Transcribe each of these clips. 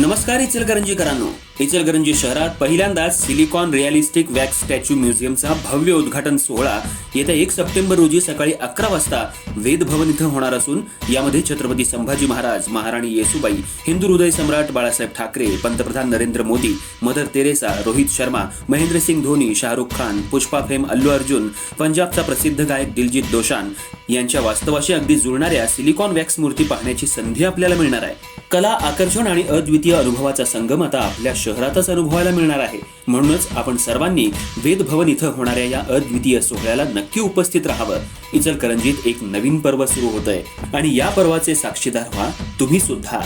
नमस्कार इचलकरंजीकरांनो. इचलकरंजी शहरात पहिल्यांदाच सिलिकॉन रिअलिस्टिक वॅक्स स्टॅच्यू म्युझियमचा भव्य उद्घाटन सोहळा येत्या एक सप्टेंबर रोजी सकाळी अकरा वाजता वेदभवन इथं होणार असून यामध्ये छत्रपती संभाजी महाराज महाराणी येसुबाई हिंदू हृदय सम्राट बाळासाहेब ठाकरे पंतप्रधान Narendra Modi Mother Teresa Rohit Sharma Mahendra Singh Dhoni Shahrukh Khan Pushpa fame Allu Arjun पंजाबचा प्रसिद्ध गायक दिलजित दोशान यांच्या वास्तवाशी अगदी जुळणाऱ्या सिलिकॉन वॅक्स मूर्ती पाहण्याची संधी आपल्याला मिळणार आहे. कला आकर्षण आणि अद्वितीय अनुभवाचा संगम आता आपल्या शहरातच अनुभवायला मिळणार आहे. म्हणूनच आपण सर्वांनी वेदभवन इथं होणाऱ्या या अद्वितीय सोहळ्याला नक्की उपस्थित राहावं. इचलकरंजीत एक नवीन पर्व सुरू होत आहे आणि या पर्वाचे साक्षीदार व्हा तुम्ही सुद्धा.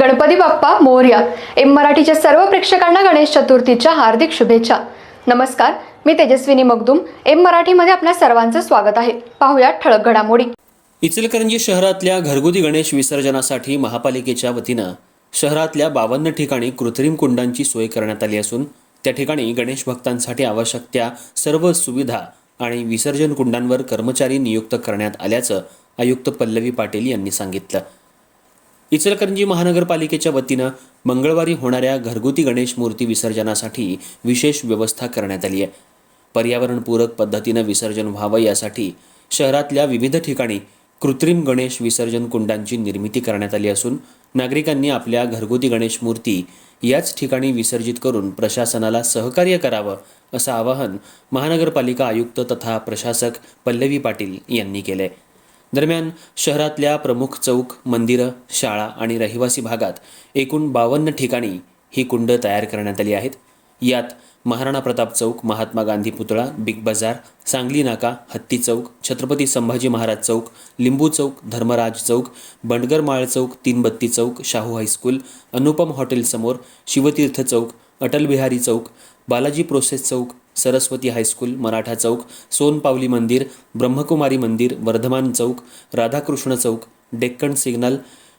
गणपती बाप्पा मोर्या. एम मराठीच्या सर्व प्रेक्षकांना गणेश चतुर्थीच्या हार्दिक शुभेच्छा. नमस्कार. मी तेजस्विनी मगदुम एम मराठीमध्ये आपल्या सर्वांचं स्वागत आहे. पाहूया ठळक घडामोडी. इचलकरंजी शहरातल्या घरगुती गणेश विसर्जनासाठी महापालिकेच्या वतीनं शहरातल्या बावन्न ठिकाणी कृत्रिम कुंडांची सोय करण्यात आली असून त्या ठिकाणी गणेश भक्तांसाठी आवश्यक त्या सर्व सुविधा आणि विसर्जन कुंडांवर कर्मचारी नियुक्त करण्यात आल्याचं आयुक्त पल्लवी पाटील यांनी सांगितलं. इचलकरंजी महानगरपालिकेच्या वतीनं मंगळवारी होणाऱ्या घरगुती गणेश मूर्ती विसर्जनासाठी विशेष व्यवस्था करण्यात आली आहे. पर्यावरणपूरक पद्धतीनं विसर्जन व्हावं यासाठी शहरातल्या विविध ठिकाणी कृत्रिम गणेश विसर्जन कुंडांची निर्मिती करण्यात आली असून नागरिकांनी आपल्या घरगुती गणेश मूर्ती याच ठिकाणी विसर्जित करून प्रशासनाला सहकार्य करावं असं आवाहन महानगरपालिका आयुक्त तथा प्रशासक पल्लवी पाटील यांनी केले दरम्यान शहरातल्या प्रमुख चौक मंदिरं शाळा आणि रहिवासी भागात एकूण बावन्न ठिकाणी ही कुंड तयार करण्यात आली आहेत. यात महाराणा प्रताप चौक महात्मा गांधी पुतळा बिग बाजार सांगली नाका हत्ती चौक छत्रपती संभाजी महाराज चौक लिंबू चौक धर्मराज चौक बंडगर माळ चौक तीनबत्ती चौक शाहू हायस्कूल अनुपम हॉटेलसमोर शिवतीर्थ चौक अटल बिहारी चौक बालाजी प्रोसेस चौक सरस्वती हायस्कूल मराठा चौक सोनपावली मंदिर ब्रह्मकुमारी मंदिर वर्धमान चौक राधाकृष्ण चौक डेक्कन सिग्नल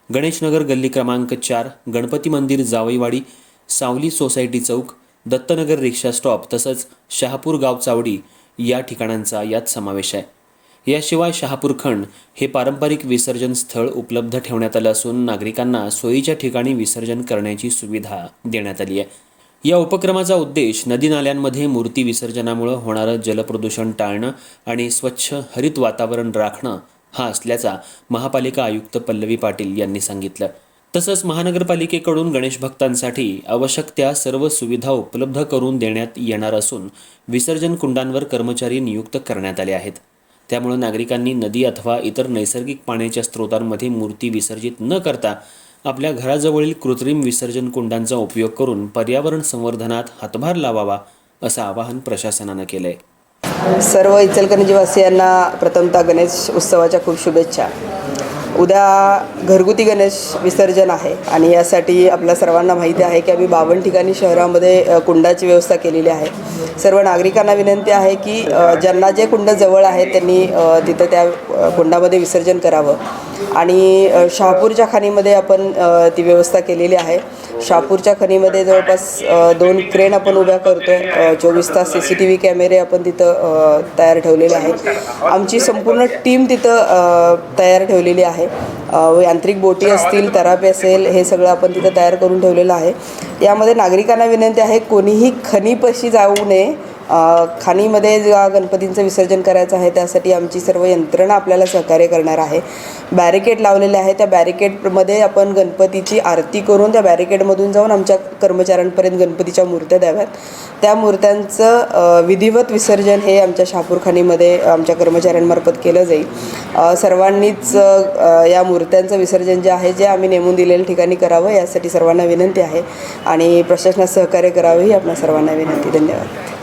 गणेशनगर गल्ली क्रमांक चार गणपती मंदिर जावईवाडी सावली सोसायटी चौक दत्तनगर रिक्षा स्टॉप तसंच शहापूर गाव चावडी या ठिकाणांचा यात समावेश आहे. याशिवाय शहापूर खंड हे पारंपरिक विसर्जन स्थळ उपलब्ध ठेवण्यात आलं असून नागरिकांना सोयीच्या ठिकाणी विसर्जन करण्याची सुविधा देण्यात आली आहे. या उपक्रमाचा उद्देश नदी नाल्यांमध्ये मूर्ती विसर्जनामुळे होणारं जलप्रदूषण टाळणं आणि स्वच्छ हरित वातावरण राखणं हा असल्याचा महापालिका आयुक्त पल्लवी पाटील यांनी सांगितलं. तसंच महानगरपालिकेकडून गणेश भक्तांसाठी आवश्यक त्या सर्व सुविधा उपलब्ध करून देण्यात येणार असून विसर्जन कुंडांवर कर्मचारी नियुक्त करण्यात आले आहेत. त्यामुळे नागरिकांनी नदी अथवा इतर नैसर्गिक पाण्याच्या स्रोतांमध्ये मूर्ती विसर्जित न करता आपल्या घराजवळील कृत्रिम विसर्जन कुंडांचा उपयोग करून पर्यावरण संवर्धनात हातभार लावावा असं आवाहन प्रशासनानं केलंय. सर्व इचलकरंजीवासियांना प्रथमतः गणेश उत्सवाच्या खूप शुभेच्छा. उद्या घरगुती गणेश विसर्जन आहे आणि यासाठी आपल्या सर्वांना माहिती आहे की आम्ही बावन्न ठिकाणी शहरामध्ये कुंडाची व्यवस्था केलेली आहे. सर्व नागरिकांना विनंती आहे की ज्यांना जे कुंड जवळ आहे त्यांनी तिथं त्या कुंडामध्ये विसर्जन करावं. आणि शहापूरच्या खाणीमध्ये आपण ती व्यवस्था केलेली आहे. शहापूरच्या खणीमध्ये जवळपास दोन क्रेन आपण उभ्या करतो आहे चोवीस तास सी सी टी व्ही कॅमेरे आपण तिथं तयार ठेवलेले आहेत. आमची संपूर्ण टीम तिथं तयार ठेवलेली आहे. यांत्रिक बोटी असतील तरापे असेल हे सगळं आपण तिथं तयार करून ठेवलेलं आहे. यामध्ये नागरिकांना विनंती आहे कोणीही खणीपाशी जाऊ नये खाणीमध्ये गणपतींचं विसर्जन करायचं आहे त्यासाठी आमची सर्व यंत्रणा आपल्याला सहकार्य करणार आहे. बॅरिकेड लावलेले आहे त्या बॅरिकेडमध्ये आपण गणपतीची आरती करून त्या बॅरिकेडमधून जाऊन आमच्या कर्मचाऱ्यांपर्यंत गणपतीच्या मूर्त्या द्याव्यात. त्या मूर्त्यांचं विधिवत विसर्जन हे आमच्या शहापूर खाणीमध्ये आमच्या कर्मचाऱ्यांमार्फत केलं जाईल. सर्वांनीच या मूर्त्यांचं विसर्जन जे आहे जे आम्ही नेमून दिलेल्या ठिकाणी करावं यासाठी सर्वांना विनंती आहे. आणि प्रशासनात सहकार्य करावं ही आपल्या सर्वांना विनंती. धन्यवाद.